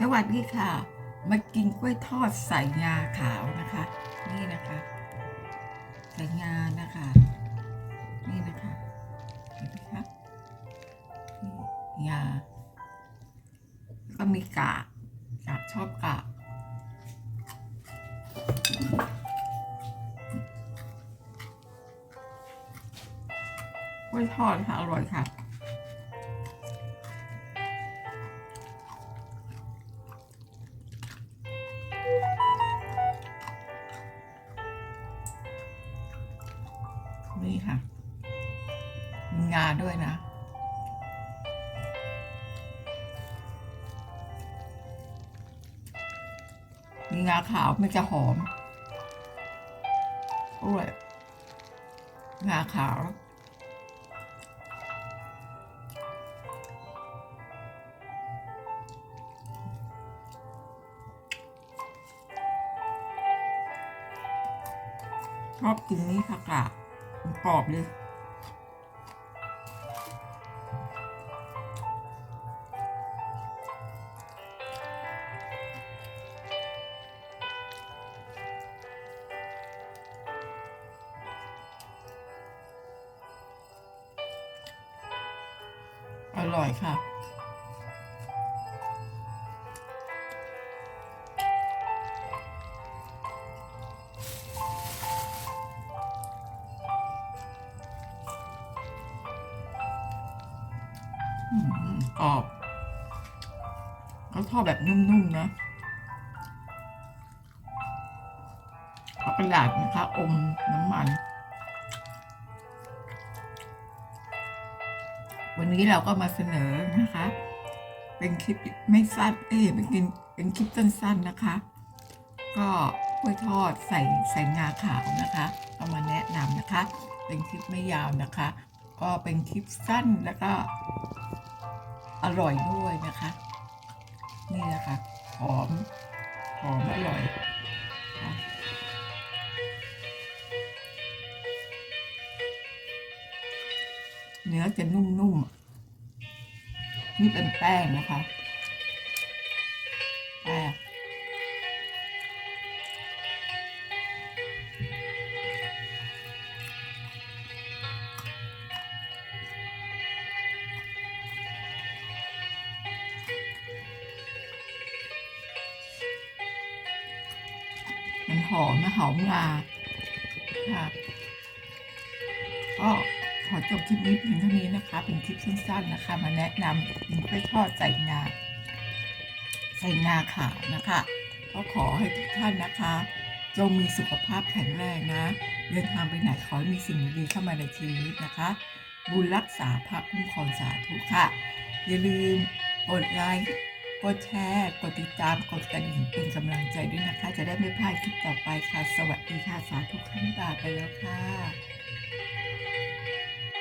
สวัสดีค่ะ มากินกล้วยทอดใส่งาขาวนะคะ นี่นะคะ ใส่งานะคะ นี่นะคะเห็นไหมคะนี่งาแล้วก็มีกากกากชอบกากกล้วยทอดค่ะอร่อยค่ะ ค่ะ งาด้วยนะ งาขาวมันจะหอมด้วยงาขาวชอบกินนี่ค่ะกะ กรอบเลยอร่อยค่ะ กรอบเขาทอดแบบนุ่มๆนะเอากระดาษนะคะอมน้ำมัน วันนี้เราก็มาเสนอนะคะ เป็นคลิปไม่สั้นเอ้เป็นคลิปเป็นคลิปสั้นๆนะคะ ก็กล้วยทอดใส่ใส่งาขาวนะคะเอามาแนะนำนะคะ เป็นคลิปไม่ยาวนะคะ ก็เป็นคลิปสั้นแล้วก็ อร่อยด้วยนะคะ นี่นะคะหอมหอมอร่อยเนื้อจะนุ่มๆ นี่เป็นแป้งนะคะ มันหอมนะหอมงาค่ะก็ขอจบคลิปนี้เพียงเท่านี้นะคะ เป็นคลิปสั้นๆนะคะ มาแนะนำกินกล้วยทอดใส่งาใส่งาขาวนะคะ ก็ขอให้ทุกท่านนะคะ จงมีสุขภาพแข็งแรงนะ เดินทางไปไหนขอให้มีสิ่งดีๆเข้ามาในชีวิตนะคะ บุญรักษาพระคุ้มครองสาธุค่ะ อย่าลืมกดไลค์ กดแชร์ กดติดตาม กดกระดิ่งเป็นกำลังใจด้วยนะคะ จะได้ไม่พลาดคลิปต่อไปค่ะ สวัสดีค่ะ สาธุขั้นตาไปแล้วค่ะ